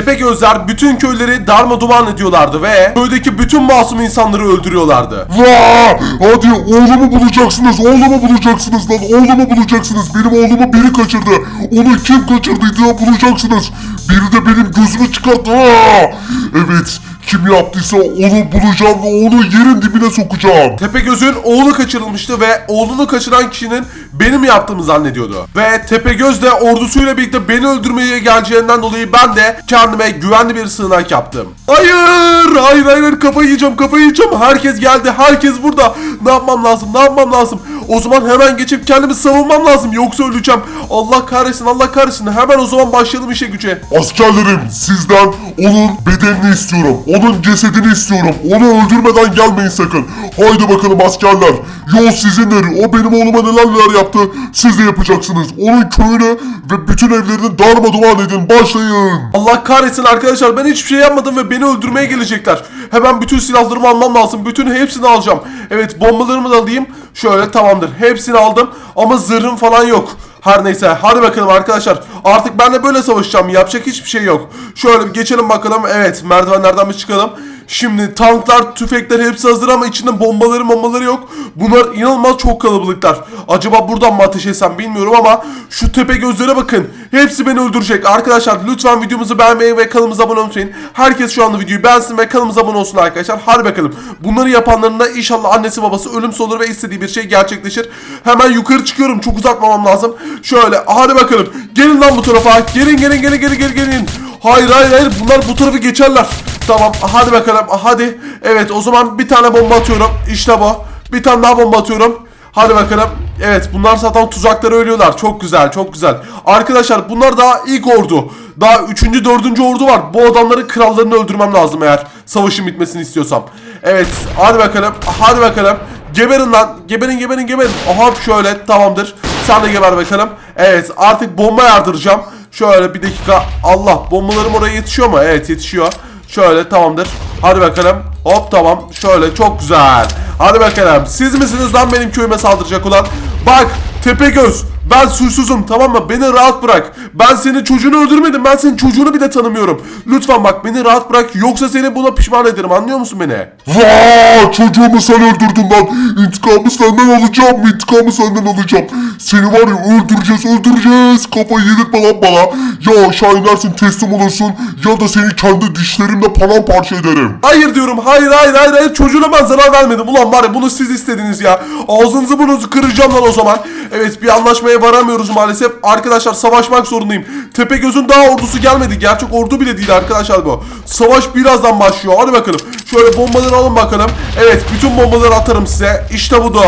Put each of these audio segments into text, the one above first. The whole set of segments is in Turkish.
Tepegözler bütün köyleri darma duman ediyorlardı ve köydeki bütün masum insanları öldürüyorlardı. Vaa! Hadi oğlumu bulacaksınız, oğlumu bulacaksınız lan, oğlumu bulacaksınız. Benim oğlumu biri kaçırdı. Onu kim kaçırdıydı bulacaksınız. Biri de benim gözümü çıkarttı. Aa! Evet, kim yaptıysa onu bulacağım ve onu yerin dibine sokacağım. Tepegöz'ün oğlu kaçırılmıştı ve oğlunu kaçıran kişinin benim yaptığımı zannediyordu. Ve Tepegöz de ordusuyla birlikte beni öldürmeye geleceğinden dolayı ben de kendime güvenli bir sığınak yaptım. Hayır! Hayır hayır kafayı yiyeceğim kafayı yiyeceğim. Herkes geldi herkes burada. Ne yapmam lazım ne yapmam lazım? O zaman hemen geçip kendimi savunmam lazım yoksa öleceğim. Allah kahretsin Allah kahretsin. Hemen o zaman başlayalım işe güce. Askerlerim sizden onun bedenini istiyorum. Onun cesedini istiyorum. Onu öldürmeden gelmeyin sakın. Haydi bakalım askerler. Yol sizindir. O benim oğluma neler neler yaptı. Siz de yapacaksınız. Onun köyünü ve bütün evlerini darma duman edin. Başlayın. Allah kahretsin arkadaşlar ben hiçbir şey yapmadım ve beni öldürmeye gelecekler. Hemen bütün silahlarımı almam lazım. Bütün hepsini alacağım. Evet bombalarımı da alayım. Şöyle tamamdır. Hepsini aldım ama zırhım falan yok. Her neyse hadi bakalım arkadaşlar. Artık ben de böyle savaşacağım. Yapacak hiçbir şey yok. Şöyle bir geçelim bakalım. Evet merdivenlerden bir çıkalım. Şimdi tanklar, tüfekler hepsi hazır ama içinde bombaları bombaları yok. Bunlar inanılmaz çok kalabalıklar. Acaba buradan mı ateş etsem bilmiyorum ama şu tepe gözlere bakın. Hepsi beni öldürecek. Arkadaşlar lütfen videomuzu beğenmeyi ve kanalımıza abone olmayı. Herkes şu anda videoyu beğensin ve kanalımıza abone olsun arkadaşlar. Hadi bakalım. Bunları yapanların da inşallah annesi babası ölümsüz olur ve istediği bir şey gerçekleşir. Hemen yukarı çıkıyorum. Çok uzatmamam lazım. Şöyle hadi bakalım. Gelin lan bu tarafa. Gelin gelin gelin gelin gelin gelin. Hayır hayır hayır bunlar bu tarafı geçerler. Tamam hadi bakalım hadi. Evet o zaman bir tane bomba atıyorum. İşte bu. Bir tane daha bomba atıyorum. Hadi bakalım. Evet bunlar zaten tuzaklara ölüyorlar. Çok güzel çok güzel. Arkadaşlar bunlar daha ilk ordu. Daha 3. 4. ordu var. Bu adamların krallarını öldürmem lazım eğer savaşın bitmesini istiyorsam. Evet hadi bakalım. Hadi bakalım. Geberin lan. Geberin geberin geberin. Aha şöyle tamamdır. Sen de geber bakalım. Evet artık bomba yardıracağım. Şöyle bir dakika. Allah bombalarım oraya yetişiyor mu? Evet yetişiyor. Şöyle tamamdır. Hadi bakalım. Hop tamam. Şöyle çok güzel. Hadi bakalım. Siz misiniz lan benim köyüme saldıracak olan? Bak Tepegöz. Ben suçsuzum tamam mı? Beni rahat bırak. Ben senin çocuğunu öldürmedim. Ben senin çocuğunu bile tanımıyorum. Lütfen bak beni rahat bırak. Yoksa seni buna pişman ederim. Anlıyor musun beni? Vaa! Çocuğumu sen öldürdün lan. İntikamı senden alacağım. İntikamı senden alacağım. Seni var ya öldüreceğiz öldüreceğiz. Kafayı yedirtme lan bana. Ya aşağı inersin teslim olursun. Ya da seni kendi dişlerimle paramparça ederim. Hayır diyorum. Hayır hayır hayır hayır. Çocuğuna ben zarar vermedim. Ulan var ya bunu siz istediniz ya. Ağzınızı burnunuzu kıracağım lan o zaman. Evet bir anlaşmaya varamıyoruz maalesef. Arkadaşlar savaşmak zorundayım. Tepegöz'ün daha ordusu gelmedi. Gerçek ordu bile değil arkadaşlar bu. Savaş birazdan başlıyor. Hadi bakalım. Şöyle bombaları alın bakalım. Evet bütün bombaları atarım size. İşte budur.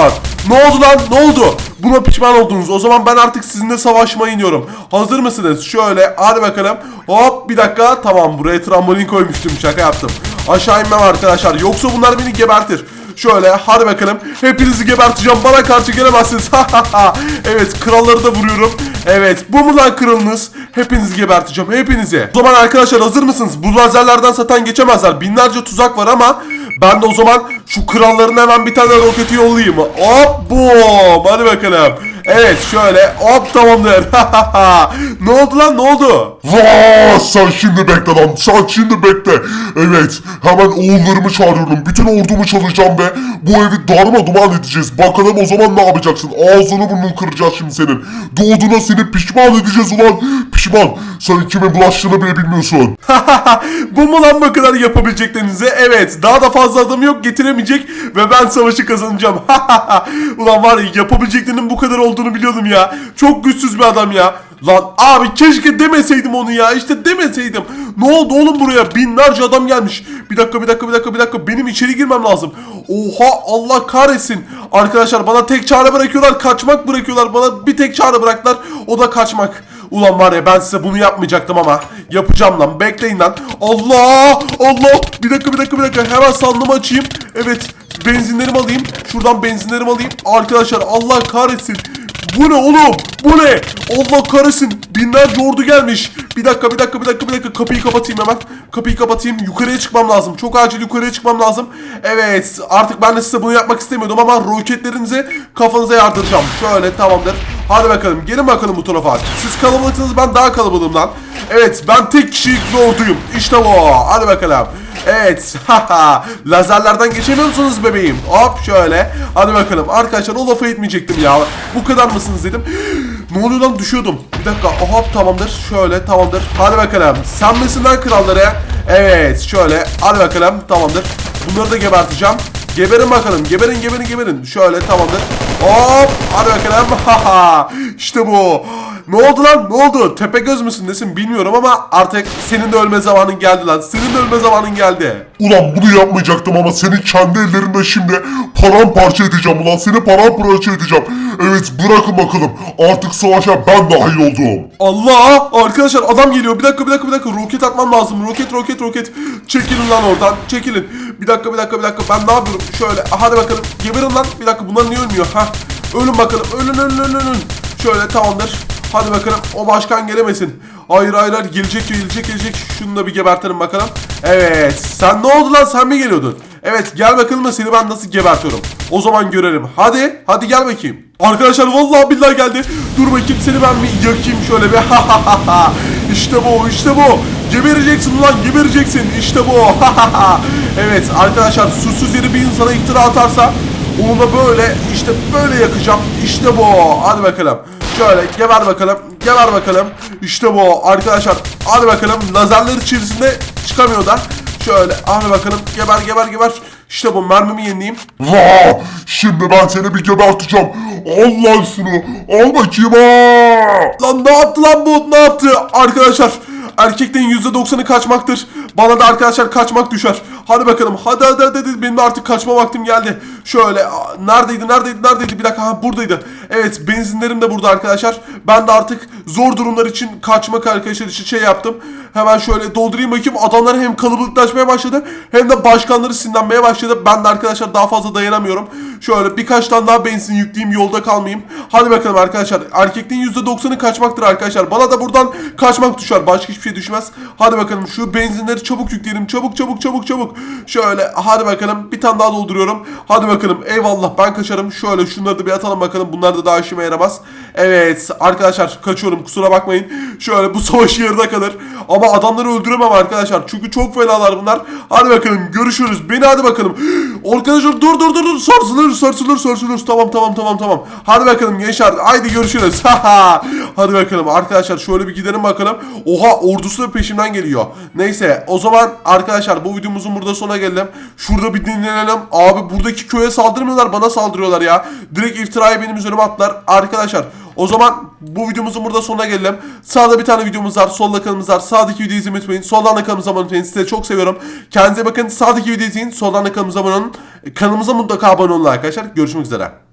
Ne oldu lan? Ne oldu? Buna pişman oldunuz. O zaman ben artık sizinle savaşmaya iniyorum. Hazır mısınız? Şöyle hadi bakalım. Hop bir dakika. Tamam buraya trambolin koymuştum. Şaka yaptım. Aşağı inmem arkadaşlar. Yoksa bunlar beni gebertir. Şöyle hadi bakalım. Hepinizi geberteceğim. Bana karşı gelemezsiniz. evet kralları da vuruyorum. Evet bu mu lan kralınız? Hepinizi geberteceğim. Hepinizi. O zaman arkadaşlar hazır mısınız? Bu lazerlerden zaten geçemezler. Binlerce tuzak var ama ben de o zaman şu kralların hemen bir tane roketi yollayayım. Hop boom. Hadi bakalım. Evet şöyle hop tamamdır. ne oldu lan ne oldu? Vaa! Sen şimdi bekle lan. Sen şimdi bekle. Evet. Hemen oğullarımı çağırıyorum. Bütün ordumu çalacağım ve bu evi darma duman edeceğiz. Bakalım o zaman ne yapacaksın? Ağzını burnunu kıracağız şimdi senin. Doğduğuna seni pişman edeceğiz ulan. Pişman. Sen kime bulaştığını bile bilmiyorsun. Bu mu lan bu kadar yapabileceklerinize? Evet. Daha da fazla adam yok getiremeyecek ve ben savaşı kazanacağım. Ulan var ya yapabileceklerinin bu kadar olduğunu biliyordum ya. Çok güçsüz bir adam ya. Lan abi keşke demeseydim onu ya. İşte demeseydim. Ne oldu oğlum buraya? Binlerce adam gelmiş. Bir dakika bir dakika bir dakika bir dakika. Benim içeri girmem lazım. Oha Allah kahretsin. Arkadaşlar bana tek çare bırakıyorlar. Kaçmak bırakıyorlar. Bana bir tek çare bıraktılar. O da kaçmak. Ulan var ya ben size bunu yapmayacaktım ama yapacağım lan bekleyin lan. Allah Allah bir dakika bir dakika bir dakika hemen sandığımı açayım. Evet benzinlerimi alayım. Şuradan benzinlerimi alayım. Arkadaşlar Allah kahretsin. Bu ne oğlum? Bu ne? Allah kahretsin. Binlerce ordu gelmiş. Bir dakika bir dakika bir dakika bir dakika kapıyı kapatayım hemen. Kapıyı kapatayım. Yukarıya çıkmam lazım. Çok acil yukarıya çıkmam lazım. Evet artık ben de size bunu yapmak istemiyordum ama roketlerinizi kafanıza yardıracağım. Şöyle tamamdır. Hadi bakalım gelin bakalım bu tarafa. Siz kalabalıksınız ben daha kalabalığım lan. Evet ben tek kişilik bir. İşte bu. Hadi bakalım. Evet. Lazerlerden geçemiyor musunuz bebeğim? Hop şöyle. Hadi bakalım. Arkadaşlar o lafı etmeyecektim ya. Bu kadar mısınız dedim. Ne oluyor lan düşüyordum. Bir dakika. Hop tamamdır. Şöyle tamamdır. Hadi bakalım. Sen misin lan kralları? Evet şöyle. Hadi bakalım. Tamamdır. Bunları da geberteceğim. Geberin bakalım. Geberin geberin geberin. Şöyle tamamdır. Hop. Hadi bakalım. Haha. İşte bu. Ne oldu lan? Ne oldu? Tepegöz müsün nesin bilmiyorum ama artık senin de ölme zamanın geldi lan. Senin de ölme zamanın geldi. Ulan bunu yapmayacaktım ama senin kendi ellerimle şimdi paramparça edeceğim ulan. Seni paramparça edeceğim. Evet bırakın bakalım. Artık savaşa ben dahil oldum. Allah! Arkadaşlar adam geliyor. Bir dakika bir dakika bir dakika. Roket atmam lazım. Roket roket roket. Çekilin lan oradan. Çekilin. Bir dakika bir dakika bir dakika. Ben ne yapıyorum? Şöyle. Hadi bakalım. Geberin lan. Bir dakika bunlar niye ölmüyor? Hah. Ölün bakalım. Ölün ölün ölün ölün. Şöyle tamamdır. Hadi bakalım. O başkan gelemesin. Hayır hayır hayır. Gelecek gelecek gelecek. Şunu da bir gebertelim bakalım. Evet. Sen ne oldu lan? Sen mi geliyordun? Evet gel bakalım seni ben nasıl gebertiyorum. O zaman görelim. Hadi. Hadi gel bakayım. Arkadaşlar vallahi billahi geldi. Dur bakayım seni ben bir yakayım şöyle bir. işte bu işte bu. Gebereceksin lan gebereceksin. İşte bu. evet arkadaşlar susuz yere bir insana iftira atarsa onu da böyle işte böyle yakacağım. İşte bu. Hadi bakalım. Şöyle geber bakalım. Geber bakalım. İşte bu arkadaşlar. Hadi bakalım. Lazerler içerisinde çıkamıyor da. Şöyle hadi bakalım. Geber geber geber. İşte bu mermimi yenileyim. Vaa! Şimdi ben seni bir geberteceğim. Al lan şunu. Al bakayım ha. Lan ne yaptı lan bu? Ne yaptı? Arkadaşlar erkeklerin %90'ı kaçmaktır. Bana da arkadaşlar kaçmak düşer. Hadi bakalım. Hadi hadi hadi. Benim artık kaçma vaktim geldi. Şöyle. Neredeydi? Neredeydi? Neredeydi? Bir dakika. Ha buradaydı. Evet benzinlerim de burada arkadaşlar. Ben de artık zor durumlar için kaçmak arkadaşlar için şey yaptım. Hemen şöyle doldurayım bakayım. Adamlar hem kalabalıklaşmaya başladı hem de başkanları sinirlenmeye başladı. Ben de arkadaşlar daha fazla dayanamıyorum. Şöyle birkaç tane daha benzin yükleyeyim yolda kalmayayım. Hadi bakalım arkadaşlar. Erkekliğin %90'ı kaçmaktır arkadaşlar. Bana da buradan kaçmak düşer. Başka hiçbir şey düşmez. Hadi bakalım şu benzinleri çabuk yükleyelim. Çabuk çabuk çabuk çabuk. Şöyle hadi bakalım bir tane daha dolduruyorum. Hadi bakalım eyvallah ben kaçarım. Şöyle şunları da bir atalım bakalım. Bunlar da daha işime yaramaz. Evet arkadaşlar kaçıyorum kusura bakmayın. Şöyle bu savaş yarıda kalır. Ama adamları öldüremem arkadaşlar. Çünkü çok fenalar bunlar. Hadi bakalım görüşürüz. Beni hadi bakalım. Arkadaşlar dur dur dur dur. Sarsılır sarsılır sarsılır. Tamam tamam tamam tamam. Hadi bakalım gençler. Haydi görüşürüz. hadi bakalım arkadaşlar şöyle bir gidelim bakalım. Oha ordusu da peşimden geliyor. Neyse o zaman arkadaşlar bu videomuzun burada sona geldim. Şurada bir dinlenelim. Abi buradaki köye saldırmıyorlar bana saldırıyorlar ya. Direkt iftirayı benim üzerime attılar. Arkadaşlar o zaman bu videomuzun burada sonuna gelelim. Sağda bir tane videomuz var. Solda kanalımız var. Sağdaki videoyu izlemeyi unutmayın. Soldan da kanalımıza abone olmayı Sizi çok seviyorum. Kendinize bakın. Sağdaki videoyu izleyin. Soldan da kanalımıza abone olun. Kanalımıza mutlaka abone olun arkadaşlar. Görüşmek üzere.